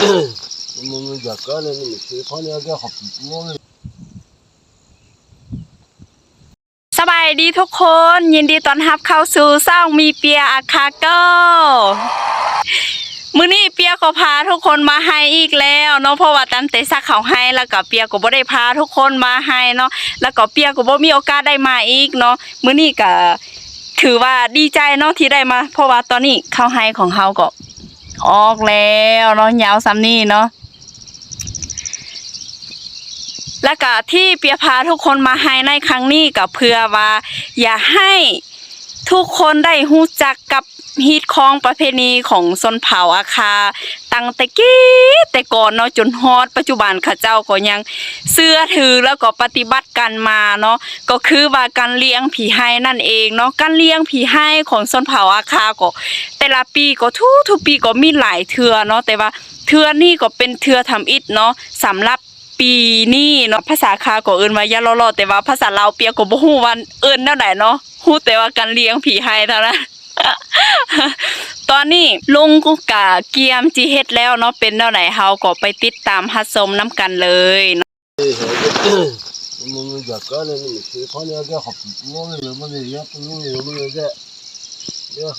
มันอยากก็เลยนี่คือเขาเนี่ยก็ขอบงงสบายดีทุกคน ยินดีต้อนรับเข้าสู่ซ่องมีเปียอาคาเกิลมื้อนี้เปียก็พาทุกคนมาให้อีกแล้วเนาะเพราะว่าตั้งแต่ซักเขาให้แล้วก็เปียก็บ่ได้พาทุกคนมาให้เนาะแล้วก็เปียก็บ่มีโอกาสได้มาอีกเนาะมื้อนี้ก็ถือว่าดีใจเนาะที่ได้มา เพราะว่าตอนนี้เข้าให้ของเฮาก็ ออกแล้วเนาะยาวซ้ำนี่เนาะและก็ที่เปียพาทุกคนมาให้ในครั้งนี้ก็เพื่อว่า อย่าให้ทุกคนได้หู้จักกับ ฮีตของประเพณีของชนเผ่าอาคา ตั้งแต่กี้แต่ก่อนเนาะจนฮอดปัจจุบันข้าเจ้าก็ยังเสื้อถือแล้วก็ปฏิบัติกันมาเนาะก็คือว่าการเลี้ยงผีให้นั่นเองเนาะการเลี้ยงผีให้ของชนเผ่าอาคาก็แต่ละปีก็ทุกทุกปีก็มีหลายเทือเนาะแต่ว่าเทือนี่ก็เป็นเทือทำอิฐเนาะสำหรับปีนี้เนาะภาษาคาก็เอิ้นว่ายาลอลอแต่ว่าภาษาลาวเปียก็บ่ฮู้ว่าเอิ้นแนวไหนเนาะฮู้แต่ว่าการเลี้ยงผีไห้เท่านั้น ตอนนี้ลุงก็กะเกียมจีเฮ็ดแล้วเนาะเป็นแนวไหนเฮาก็ไปติดตามรับชมนํกันเลยเนาะมันอยากก็เลยนี่คือเขาเนี่ยก็ขอบงงเลยมันเลยยักงงเลยมันเลยก็เนี่ย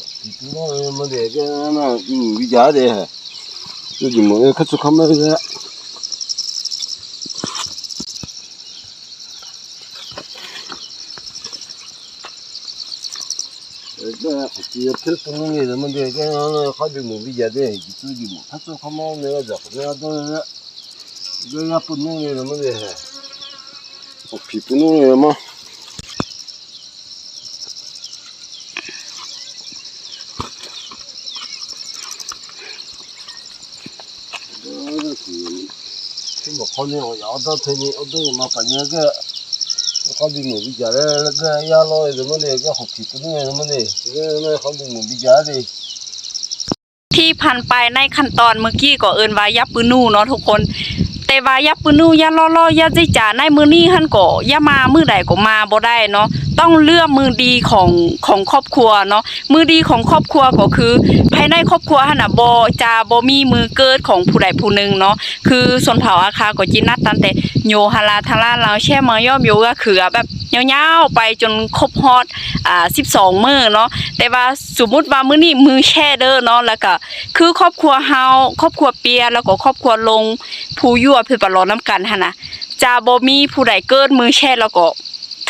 งงเลยมันเลยก็น่าอืมวิจารณ์เลยฮะ 야 필통이 되는데 그냥 하비 못 비자대 기초기 뭐 타서 가만 내가 잡고 내가 또 내가 분노이 되는데 어 피분노이 아마 ཁྱི ཕྱད མམ གསྲ ขาดีมือวิจาร์แล้ยาลอยแต่มันเยก็หกสิบตัวนี่มันเนี่ยก็ไม่เขาดีมือวิจารณ์ดิที่ผ่านไปในขั้นตอนเมื่อกี้ก็เอินวายับปืนู่เนาะทุกคน แต่ว่ายาปืนูยาลอลอยาจิจ่าในมือนี้ฮั่นก็อย่ามามือใดก็มาบ่ได้เนาะต้องเลือกมือดีของของครอบครัวเนาะมือดีของครอบครัวก็คือ ภายในครอบครัวหั่นน่ะบ่จะบ่มีมือเกิดของผู้ใดผู้หนึ่งเนาะคือส่วนเผ่าอาคาก็จินัดตันแต่โยฮาลาทาราเราแช่มายอมโยก็คือแบบ ยาวๆไปจนครบฮอดอ่า12 มื้อเนาะแต่ว่าสมมุติว่ามื้อนี้มือแช่เด้อเนาะแล้วก็คือครอบครัวเฮาครอบครัวเปียแล้วก็ครอบครัวลงผู้ยั่วเพื่อปลอน้ำกันหั่นน่ะจะบ่มีผู้ใดเกิดมือแช่แล้วก็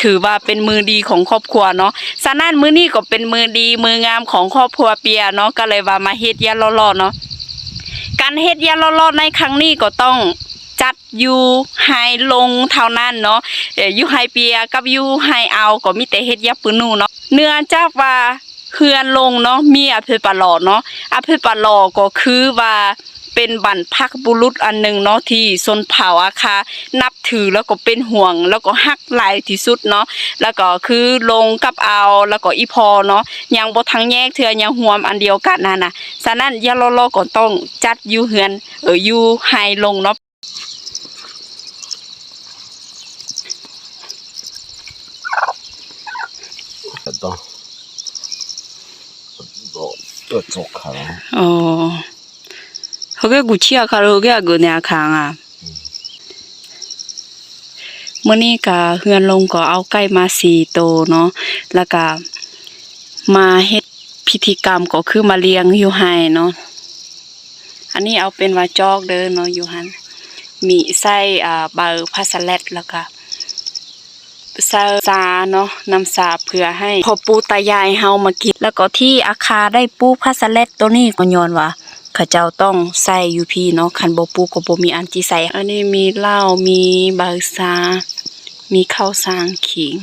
ถือว่าเป็นมือดีของครอบครัวเนาะฉะนั้นมื้อนี้ก็เป็นมือดีมืองามของครอบครัวเปียเนาะก็เลยว่ามาเฮ็ดยาล่อๆเนาะการเฮ็ดยาล่อๆในครั้งนี้ก็ต้อง จัดอยู่ไฮลงเท่านั้นเนาะเออยู่ไฮเปียกับอยู่ไฮเอาก็มีแต่เฮ็ดยาปืนนูเนาะเนื่องจากว่าเฮือนลงเนาะมีอภิปรอเนาะอภิปรอก็คือว่าเป็นบรรพบุรุษอันหนึ่งเนาะที่ชนเผ่าอาคานับถือแล้วก็เป็นห่วง แล้วก็ฮักหลายที่สุดเนาะแล้วก็คือลงกับเอาแล้วก็อีพอเนาะยังบ่ทั้งแยกเทือยังห่วมอันเดียวกันนั่นน่ะฉะนั้นยาลอลก็ต้องจัดอยู่เฮือนเอออยู่ไฮลงเนาะ ต่อตัวจุกขางอ๋อเขาแก่กุชิอาคาร์เขาแกะกุเนียขังอะเมื่อนี้ก็เฮือนลงก็เอาไก่มาสี่โตเนาะแล้วก็มาเฮ็ดพิธีกรรมก็คือมาเลี้ยงอยู่ให้เนาะอันนี้เอาเป็นว่าจอกเดินเนาะอยู่หัน มีไส้อ่าเบอร์พาสแลตแล้วก็ซาซาเนาะน้ำสาเพื่อให้พอปูตายายเฮามากิน แล้วก็ที่อาคาได้ปูพาสเลตตัวนี้ก็ย้อนว่าเขาเจ้าต้องใส่ยูพีเนาะคันบ่ปูก็บ่มีอันที่ใส่อันนี้มีเหล้ามีบาซา มีข้าวสางขิง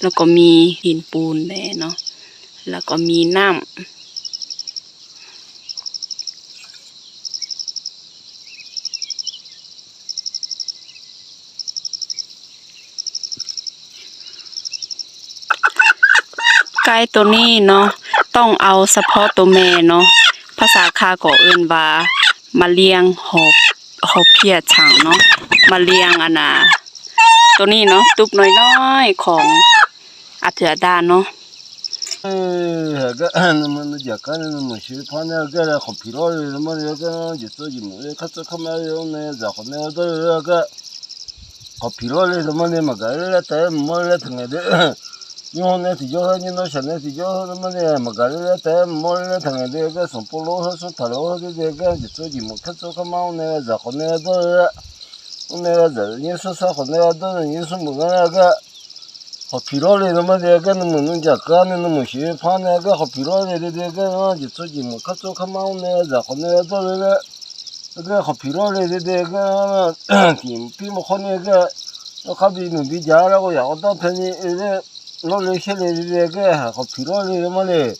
แล้วก็มีหินปูนแน่เนาะแล้วก็มีน้ำ ไก่ตัวนี้เนาะต้องเอาเฉพาะตัวแม่เนาะภาษาคาก็เอื่นว่ามาเลี้ยงหอบหอบเพียช่างเนาะมาเลี้ยงอนาตัวนี้เนาะตุบน้อยๆของอัเถือดานเนาะเออก็นมันอยากกันนมันชื่อพันเนี่ยก็เลยขอพี่รอยมันอยากก็จะต้องจิ๋มเลยคัดจะเข้ามาเรื่องเนี่ยจะคนเนี่ยตัวก็ขอพี่รอยมันเนี่ยมันก็เลยแต่มันเลยถึงเนี่ย nyōne tī yōhā nī nō shāne tī yōhā rō mā nē mā gārī rē tē mō rē rē tāngā dē gā sōng pō lō hō sō tā rō hō dē dē gā jī tsō jī mō kā tsō kā mā wō nē gā zā khō nē gā dō rē wō nē gā zā rē nī sō sā khō nē gā dō rē nī sō mō gā rē gā hō pī rō rē rō mā dē gā nō mō nō jā kā nē nō mō shī pā nē gā hō pī rō rē rē dē gā rō jī tsō jī mō kā tsō kā mā wō nē gā zā khō nē gā dō rē rē gā hō pī rō rē rē dē gā tī pī mō khō nē gā kā bī nō bī jā rā gō yā gō tā pē nī rē lo le che le de ge ha ko pi lo le ma le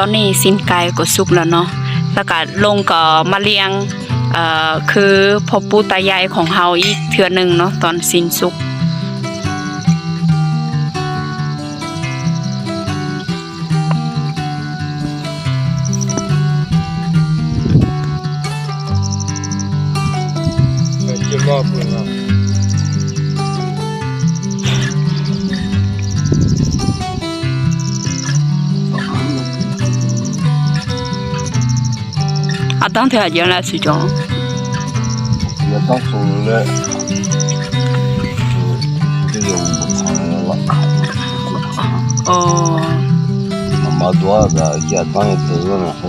ตอนนี้สินไก่ก็สุกแล้วเนาะแล้วก็ลงก็มาเลี้ยงเอ่อคือพ่อปู่ตายายของเฮาอีกเทื่อนึงเนาะตอนสินสุกรอบ 当天原来是这样。也当初的，这个我藏了，哦，那么多的也当一次了，还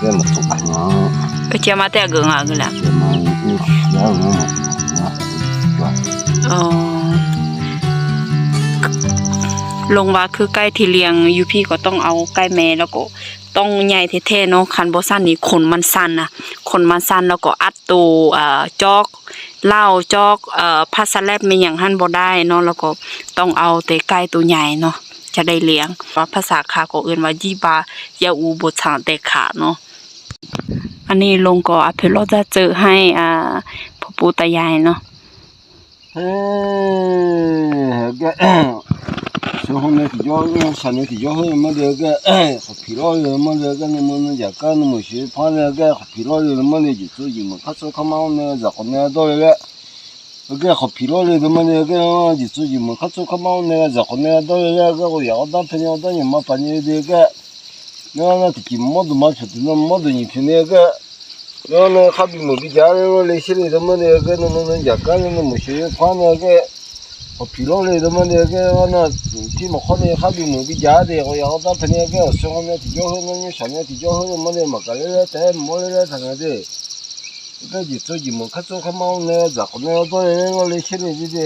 这么多呢，而且嘛带个啊个啦。这么你学了嘛，อ๋อ ลงว่าคือไก่ที่เลี้ยงอยู่พี่ก็ต้องเอาไก่แม่แล้วก็ ต้องใหญ่แท้ๆเนาะคันบ่สั้นนี่ขนมันสั้นนะขนมันสั้นแล้วก็อัดตัวจอกเหล้าจอกพัสแลบมีหยังหั่นบ่ได้เนาะแล้วก็ต้องเอาแต่ไก่ตัวใหญ่เนาะจะได้เลี้ยงว่าภาษาขาก็เอิ้นว่ายีบายาอูบ่ชางแต่ขาเนาะอันนี้ลงก็อภิรถจะเจอให้อ่าพ่อปู่ตายายเนาะ 저혼에 요요 산에 요요 뭐가 필요요 뭐가 너무 약간 너무 시 파내가 필요요 뭐지. 저기 뭐 가서 가마오네 자고네 도레가 그게 필요요 뭐가 지. 저기 뭐 가서 가마오네 자고네 도레가 그거 야다 편이다니 뭐 파니데가 너나 특히 모두 맞춰도 모두니 편에가 너는 합이 뭐 비자를 원래 실이 너무 내가 너는 약간 너무 시 파내가 O pilav le zaman dege ana ti mokha le kha bi mu bi ja de go ya da thani ge so ngo ne ti jo ho ne sha ne ti jo ho mo le ma ka le te mo le ta na de da ji to ji mo kha to kha ma ne za ko ne do le ngo le shi le ji de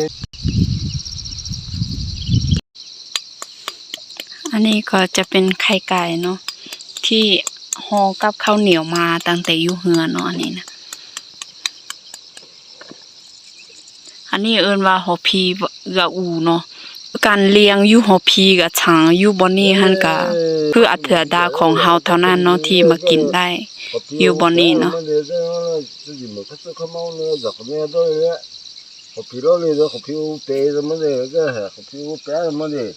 อันนี้ก็จะเป็นไข่ไก่เนาะที่ห่อกับข้าวเหนียวมาตั้งแต่อยู่เฮือเนาะอันนี้นะ อันนี้เอินว่าหอพีกะอูเนาะการเลี้ยงอยู่หอพีกะช้างอยู่บอนนี่หั่นก็คืออัตดาของเฮาเท่านั้นเนาะที่มากินได้ อยู่บอนนี่เนาะขอพี่รอเลยขอพี่เปยมัเลยก็ขอพี่แปะมัเลย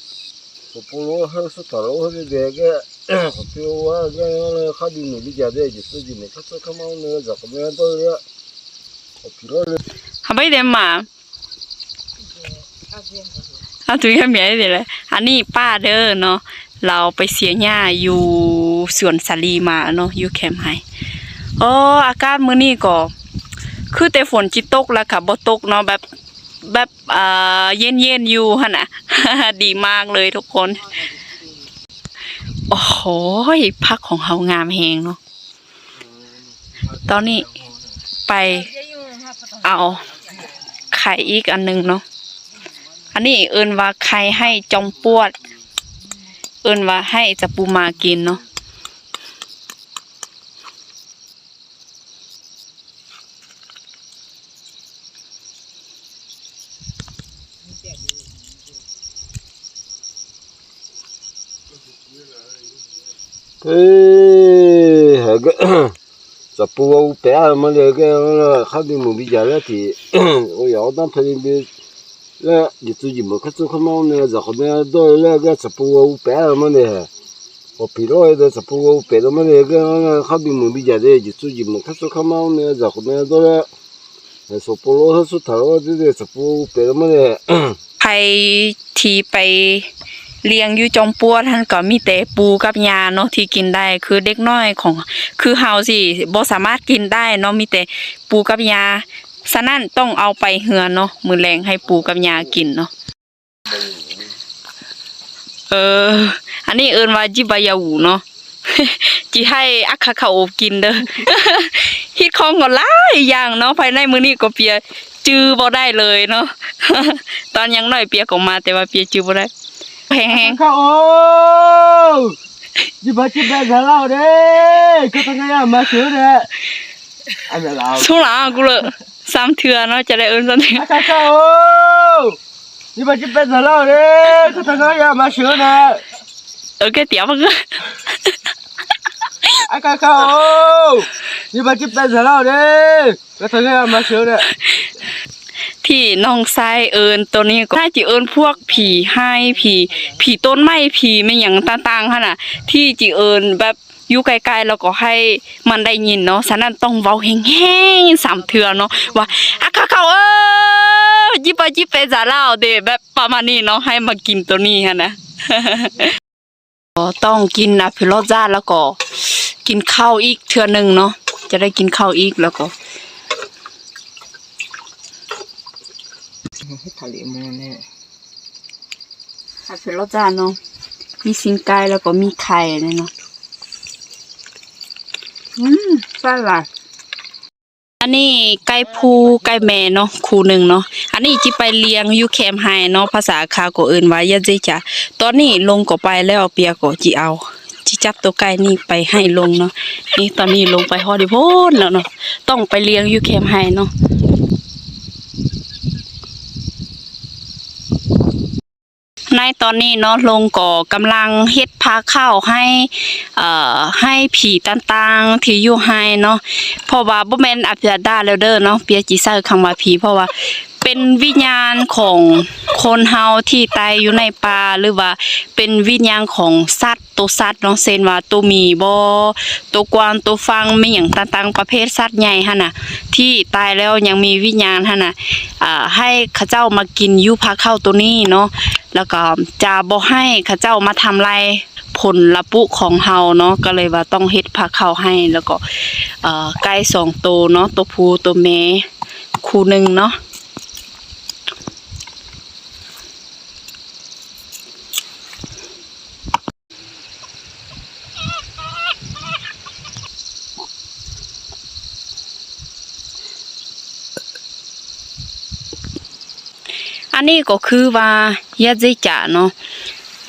ขอพี่รู้ให้สุดท้ายรู้ให้เด็กก็ขอพี่ว่าเนี่ยข้าดหนูดีจ้าเด็กจุดดีหนูข้าจะเข้ามาเนี่ยจากแม่ตัวเนี่ยขอพี่รอเลยทำไมเดี๋ยวมา เอาถุงยาเมียได้เลยอันนี้ป้าเด้อเนาะเราไปเสียหญ้าอยู่สวนสาลีมาเนาะอยู่แคมป์ไฮโอ้อากาศมื้อนี้ก็คือแต่ฝนจิตกแล้วค่ะบ่ตกเนาะแบบแบบเอ่อเย็นๆอยู่หั่นะดีมากเลยทุกคน โอ้โหพักของเฮางามแฮงเนาะตอนนี้ไปเอาไข่อีกอันหนึงเนาะ อันนี้เอินว่าใครให้จอมปวด เอินว่าให้จะปูมากินเนาะเฮ้ยเหงาจับปูเอาไปอะมาเลยแกเอาเข้าไปมือมีจา不我办，没那个，还没没家了的，我要当他那边。Đi tự gì mà khách số không mau nữa giờ không biết đôi là cái tập bùa bé mà nè ở phía đó là tập bùa bé mà nè cái khác đi một bây giờ đấy đi tự gì mà khách số không mau nữa giờ không biết đôi là số bùa số thảo thì tập bùa bé mà nè ใครที่ไปเลี้ยงอยู่จอมปัวท่านก็มีแต่ปูกับยาเนาะที่กินได้คือเด็กน้อยของ คือเฮาสิบ่สามารถกินได้เนาะมีแต่ปูกับยา ฉะนั้นต้องเอาไปเหือนเนาะมื้อแรงให้ปูกับยากินเนาะเออ อันนี้เอิ้นว่าจิบายาหูเนาะจิให้อักขะเขาอบกินเด้อฮิตของก็หลายอย่างเนาะภายในมื้อนี้ก็เปียจื้อบ่ได้เลยเนาะตอนยังน้อยเปียก็มาแต่ว่าเปียจื้อบ่ได้แห้ง Cậu ơi Chị bà chị bé giả lao đấy Cứ thằng này mà sửa đấy Anh giả lao ๆช่วงหลังอะกูเลย ซ้ำเทื่อเนาะจะได้เอิ้นซ้ำเทื่อ À cậu cậu ơi Chị bà chị bé giả lao đấy Cứ thằng này mà sửa đấy เออแกเตี๋ยวมันก็ À cậu cậu ơi Chị bà chị bé giả lao đấy Cứ thằng này mà sửa đấy ที่น้องชายเอิญตัวนี้ก็น่าจะเอิญพวกผีให้ผีผีต้นไม้ผีไม่หยังต่างๆหั่นน่ะ ที่จิเอิญแบบ อยู่ไกลๆแล้วก็ให้มันได้ยินเนาะฉะนั้นต้องเว้าแห้งๆสามเทื่อเนาะว่าอะเขาเขาเอ้ยจิไปจิไปซะแล้วเด้แบบประมาณนี้เนาะให้มากินตัวนี้หั่นนะก็ต้องกินนะพิโรซ่าแล้วก็ กินข้าวอีกเทื่อหนึงเนาะจะได้กินข้าวอีกแล้วก็ Thả liệm mùa nè ผัดเผ็ดรสจานเนาะมีซิงไก่แล้วก็มีไข่เลยเนาะ อืมใช่ละอันนี้ไก่พูไก่แม่เนาะคู่หนึ่งเนาะอันนี้จิไปเลี้ยงอยู่แคมไฮเนาะภาษาคาก็เอื่นว่ายะเจจ้ะตอนนี้ลงก็ไปแล้วเปียก็จิเอาจิจับตัวไก่นี่ไปให้ลงเนาะนี่ตอนนี้ลงไปฮอดดิโพนแล้วเนาะต้องไปเลี้ยงอยู่แคมไฮเนาะ ในตอนนี้เนาะลงก่อกำลังเฮ็ดพาข้าวให้เอ่อให้ผีต่างๆที่อยู่ให้เนาะเพราะว่าบ่แม่นอภิญญาแล้วเด้อเนาะเปียจิใช้คำว่าผีเพราะว่า เป็นวิญญาณของคนเฮาที่ตายอยู่ในป่าหรือว่า เป็นวิญญาณของสัตว์ตัวสัตว์เนาะเช่นว่าตัวมีบ่ตัวกวางตัวฟังไมีหยังต่างๆประเภทสัตว์ใหญ่หั่นน่ะที่ตายแล้วยังมีวิญญาณหั่นน่ะให้เขาเจ้ามากินยู่พาเข้าตัวนี้เนาะแล้วก็จะบ่ให้เขาเจ้ามาทำลายผลละปุของเฮาเนาะก็เลยว่าต้องเฮ็ดผักเข้าให้แล้วก็เอ่อไก่สองตัวเนาะตัวผู้ตัวแม่คู่หนึ่งเนาะ อันนี้ก็คือว่ายาจิจะเนาะ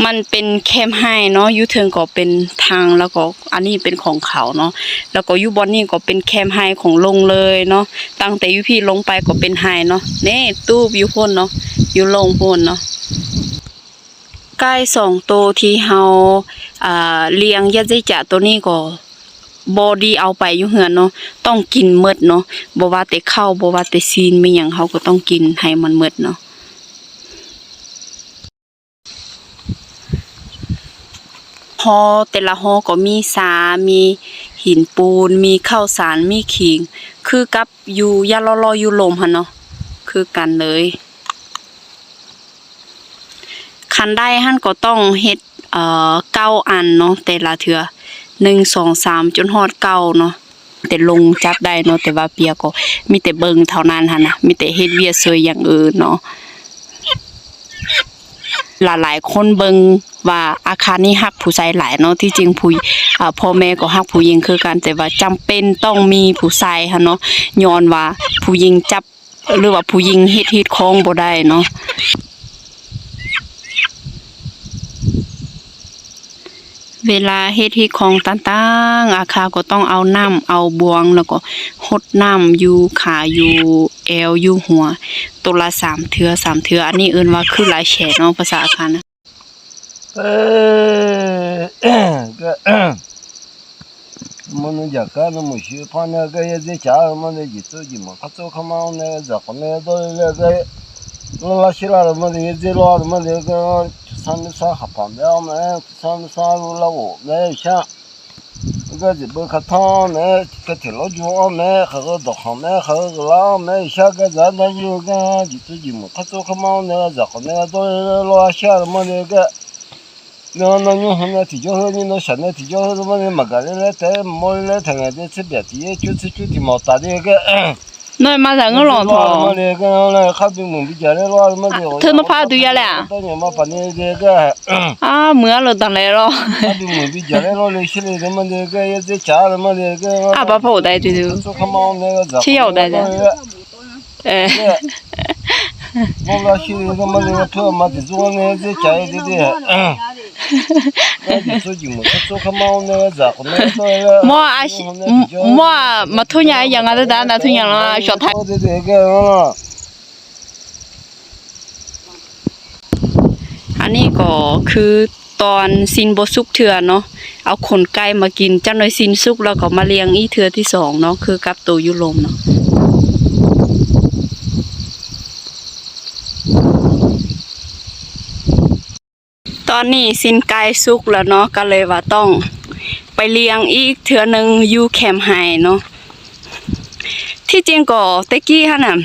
มันเป็นแคมไฮเนาะยูเทิงก็เป็นทางแล้วก็อันนี้เป็นของเขาเนาะแล้วก็ยู่บนนี่ก็เป็นแคมไฮของลงเลยเนาะตั้งแต่ยูพี่ลงไปก็เป็นไฮเนาะนี่ตู้ยูพ่นเนาะยูลงพ่นเนาะไก่สองตัวที่เฮาอ่าเลี้ยงยาจิจะตัวนี้ก็บอดีเอาไปอยู่เหือนเนาะต้องกินหมดเนาะบ่ว่าแต่ข้าวบ่ว่าแต่ซีนไม่หยังเฮาก็ต้องกินให้มันหมดเนาะ ฮอแต่ละฮอก็มีสา มีหินปูน มีข้าวสาร มีขิง คือกับอยู่ยาลอลออยู่ลมหั่นเนาะ คือกันเลย คันได้หั่นก็ต้องเฮ็ดเอ่อเก้าอันเนาะแต่ละเทื่อหนึ่งสองสามจนฮอดเก้าเนาะแต่ลงจับได้เนาะแต่ว่าเปียก็มีแต่เบิ่งเท่านั้นหั่นะมีแต่เฮ็ดเวียกซวยอย่างอื่นเนาะ หลายๆคนเบิงว่าอาคารนี้ฮักผู้ชายหลายเนาะที่จริงผู้อ่าพ่อแม่ก็ฮักผู้หญิงคือกันแต่ว่าจำเป็นต้องมีผู้ชายค่ะเนาะย้อนว่าผู้หญิงจับหรือว่าผู้หญิงเฮ็ดเฮ็ดของบ่ได้เนาะ เวลาเฮ็ดที่ของต่างๆอาคาก็ต้องเอาน้ำเอาบวงแล้วก็หดน้ำอยู่ขาอยู่เอวอยู่หัว ตัวละสามเถือสามเถืออันนี้เอิ้นว่าคือหลายแฉเนาะภาษาอาคานะเออก็มันอยากกันมุชิพันก็ยังจะจ้มันจะตัวจิมันก็ตัเข้ามาในจะกนเนี่ยตัวเนี่ยก็ลาชิลามันเนี่จะรอามันเนี่ยก็ 那和个导航那和个拉那下个咱那有个就自己嘛，他走他妈那个然后那个到拉下了嘛那个。那那你看那提交后你那现在提交后他妈的没干的来带没来谈个的这别的就是具体没 那马上我弄他。那个那看对门比家的老么的。他那怕对呀嘞？当年嘛，把那这个。啊，没了，当来了。看对门比家的老那些的他妈的个也在家他妈的个。啊，把跑带对头。吃药带的。哎。 뭔가 시위가 말이야 더 맞지 좋아하는 애들 자야 되대 솔직히 뭐 속한 마음 내가 자꾸 내가 뭐 아시 뭐 마토냐 양아들 다 나토냐 나 쇼타 되대가 อันนี้ก็คือตอนซินโบซุกเถื่อเนาะเอาขนไก่มากินจ้าหน่อยซินซุกแล้วก็มาเลี้ยงอีเถื่อที่สองเนาะคือกับตัวยุโรมเนาะ ตอนนี้สินไก่สุกแล้วเนาะก็เลยว่าต้องไปเลี้ยงอีกเถือหนึงอยู่แคมไฮเนาะที่จริงก็ตะกี้หั่นน่ะ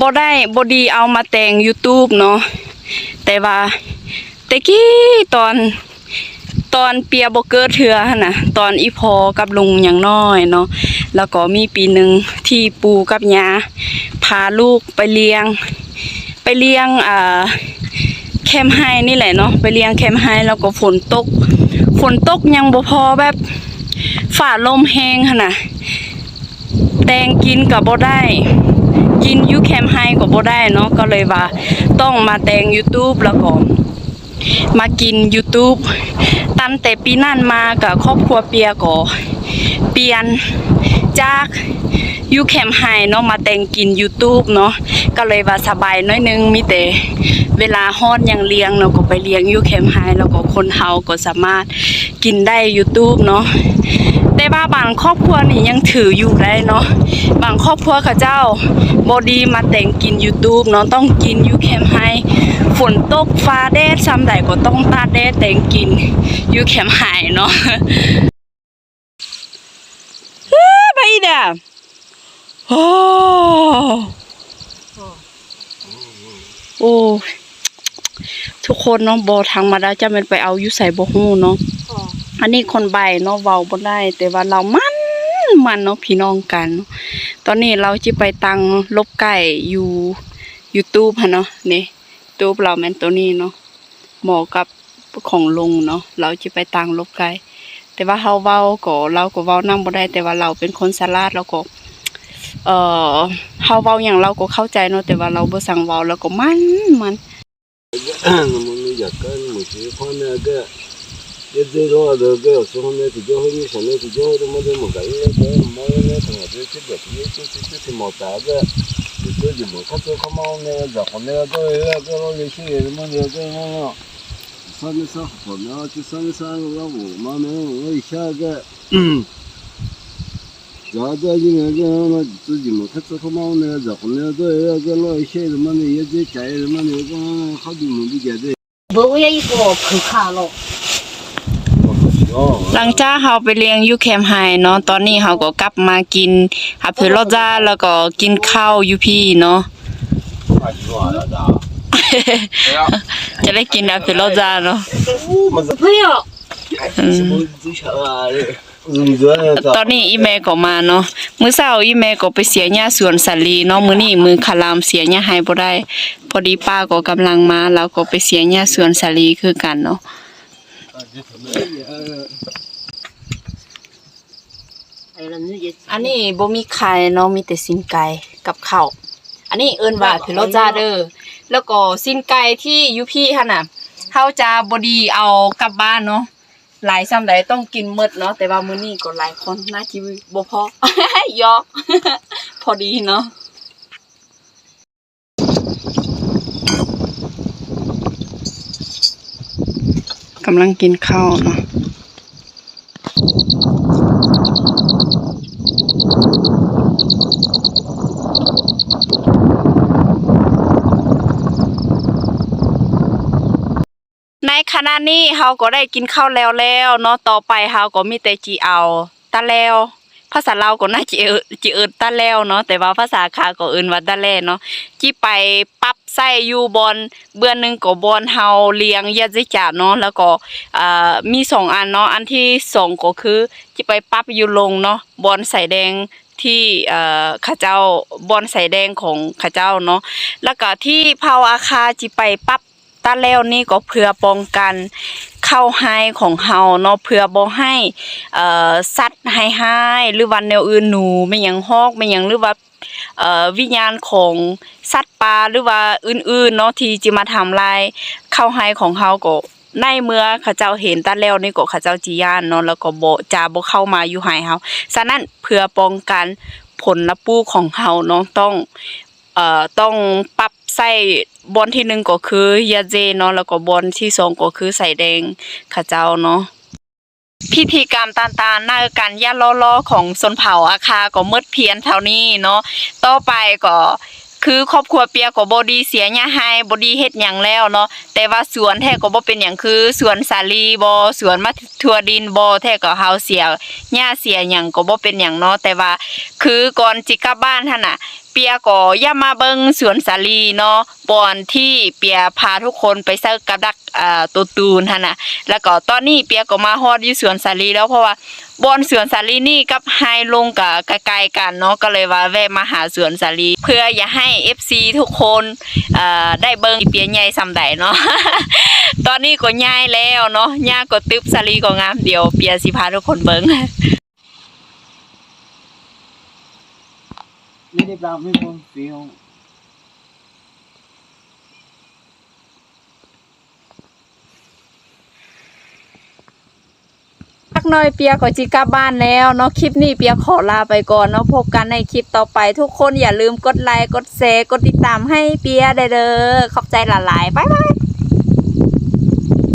บ่ได้บ่ดีเอามาแต่ง YouTube เนาะแต่ว่าแตะกี้ตอนตอนเปียบ่เกิดเทือหั่นน่ะตอนอีพอกับลุงอย่างน้อยเนาะแล้วก็มีปีหนึ่งที่ปูกับยาพาลูกไปเลี้ยง ไปเลี้ยงอ่า คมไฮนี่แหละเนาะไปเลี้ยงแคมไฮแล้วก็ฝนตก ฝนตกยังบ่พอแบบฝ่าลมแห้งหั่นน่ะแตงกินก็บ่ได้ กินยูแคมไฮก็บ่ได้เนาะก็เลยว่า ต้องมาแตง YouTube แล้วก็มากิน YouTube ตั้งแต่ปีนั้นมากับครอบครัวเปียก็เปลี่ยนจากยูแคมไฮเนาะมาแต่งกิน YouTube เนาะก็เลยว่าสบายน้อยนึงมีแต่ เวลาฮอดยังเลี้ยงเนาก็ไปเลี้ยงอยูแคมป์ไฮแล้วก็คนเฮาก็สามารถกินได้ YouTube เนาะแต่ว่าบางครอบครัวนี่ยังถืออยู่ได้เนาะบางครอบครัวเขาเจ้าบอดีมาแต่งกิน YouTube เนาะต้องกินอยู่แคมป์ไฮฝนตกฟ้าแดดซ้ำใดก็ต้องตาแดดแต่งกินอยู่แคมป์ไฮเนาะเฮ้ยไปอีกอะโอ้โอ้ ทุกคนเนาะบอทางมาได้จะเป็นไปเอาอยู่ใส่บ่ฮู้เนาะอันนี้คนใบเนาะเว้าบ่ได้ แต่ว่าเรามันมันเนาะพี่น้องกันเนาะตอนนี้เราจะไปตังลบไก่อยู่ YouTube ฮะเนาะนี่ตูบเราแม่นตัวนี้เนาะเหมาะกับของลุงเนาะเราจะไปตังลบไก่แต่ว่าเฮาเว้าก็เราก็เว้านำบ่ได้ แต่ว่าเราเป็นคนสลาดเราก็เอ่อเฮาเว้าหยังเราก็เข้าใจเนาะแต่ว่าเราบ่สั่งเว้าแล้วก็มันมัน 我们家干么些，怕那个。也这种那个有时候呢，提交后你现在提交后他妈的没干那个，没那他妈的这个这这这这这没啥个，就这就没他这他妈那个然后那个那个那些他妈那个那个，上面上好苗，就上面上那 我妈们我一下个，嗯。然后这就那个那自己嘛，他这他妈那个然后那个那个那些他妈的也在家他妈那个好多门都家的。 不过也一个可卡了。 หลังจากเฮาไปเลี้ยงอยู่แคมป์ไฮเนาะ ตอนนี้เฮาก็กลับมากินฮับเพลอจ้าแล้วก็กินข้าวอยู่พี่เนาะ จะได้กินฮับเพลอจ้าเนาะ 朋友， ตอนนี้อีแม่ก็มาเนาะมื้อเช้าอีแม่ก็ไปเสียหญ้าสวนสาลีเนาะมื้อนี้มือคารามเสียหญ้าให้บ่ได้อดีป้าก็กำลังมาเราก็ไปเสียหญ้าสวนสาลีคือกันเนาะไอ้ละนี่จะอันนี้บ่มีไข่เนาะมีแต่สินไก่กับข้าวอันนี้เอิ้นว่าเพโลจ้าเด้อแล้วก็สินไก่ที่อยู่พี่หั่นน่ะเฮาจะบ่ดีเอากลับบ้านเนาะ หลายซ้ำใดต้องกินหมดเนาะแต่ว่ามื้อนี้ก็หลายคนน่าจิบ่พอ ยอก พอดีเนาะกำลังกินข้าวเนาะ ในขณะนี้เฮาก็ได้กินข้าวแล้วแล้วเนาะต่อไปเฮาก็มีแต่จีเอาตะแล้ว ภาษาลาก็น่าจิเอิ้นจิเอิตะแล้วเนาะแต่ว่าภาษาคาก็เอิ้นว่าตะแลเนาะจิไปปับใส่อยู่บอนเบื้อนหนึงก็บอนเฮาเลี้ยงยาจิจาเนาะแล้วก็อ่ามีสองอันเนาะอันที่สองก็คือจิไปปับอยู่ลงเนาะบอนใส่แดงที่เอ่อข้าเจ้าบอนใส่แดงของข้าเจ้าเนาะแล้วก็ที่เผาอาคาจิไปปับ ตาแล้วนี่ก็เพื่อป้องกันเข้าให้ของเฮาเนาะเพื่อบ่ให้เอ่อสัตว์ให้หายหรือว่าแนวอื่นหนูไม่ยังฮอกไม่ยังหรือว่าวิญญาณของสัตว์ป่าหรือว่าอื่นๆเนาะที่จะมาทำลายเข้าให้ของเฮาก็ในเมื่อเขาเจ้าเห็นตาแล้วนี่ก็เขาเจ้าจิย่านเนาะแล้วก็บ่จะบ่เข้ามาอยู่ให้เฮาฉะนั้นเพื่อป้องกันผลละปูของเฮาเนาะต้องเอ่อต้องปรับใส่ บอลที่หนึ่งก็คือยาเจเนาะแล้วก็บอลที่สองก็คือใส่แดงขาเจ้าเนาะพิธีกรรมต่างๆหน้าการย่าล้อๆของชนเผ่าอาคาก็หมดเพียงเท่านี้เนาะต่อไปก็คือครอบครัวเปียก็บ่ดีเสียหญ้าให้บ่ดีเฮ็ดหยังแล้วเนาะแต่ว่าสวนแท้ก็บ่เป็นหยังคือสวนสาลีบ่สวนมะทั่วดินบ่แท้ก็เฮาเสียหญ้าเสียหยังก็บ่เป็นหยังเนาะแต่ว่าคือก่อนจิกลับบ้านท่านน่ะ เปียก็ย่ามาเบิงสวนสาลีเนาะบอนที่เปียพาทุกคนไปเซิร์กับดักอ่าตัวตูนหั่นะแล้วก็ตอนนี้เปียก็มาฮอดอยู่สวนสาลีแล้วเพราะว่าบอนสวนสาลีนี่กับไฮลงกับใกลๆกันเนาะก็เลยว่าแวะมาหาสวนสาลี เพื่ออย่าให้ FC ทุกคนเอ่อได้เบิงเปียใหญ่ซำใดเนาะตอนนี้ก็ย้ายแล้วเนาะย่าก็ตึบสาลีก็งามเดี๋ยวเปียสิพาทุกคนเบิง ไม่ได้ปลาไม่พอเสียวพักหน่อยเปียก็จิกลับบ้านแล้วเนาะคลิปนี้เปียขอลาไปก่อนเนาะพบกันในคลิปต่อไป ทุกคนอย่าลืมกดไลค์กดแชร์กดติดตามให้เปียได้เด้อขอบใจหลายๆบ๊ายบาย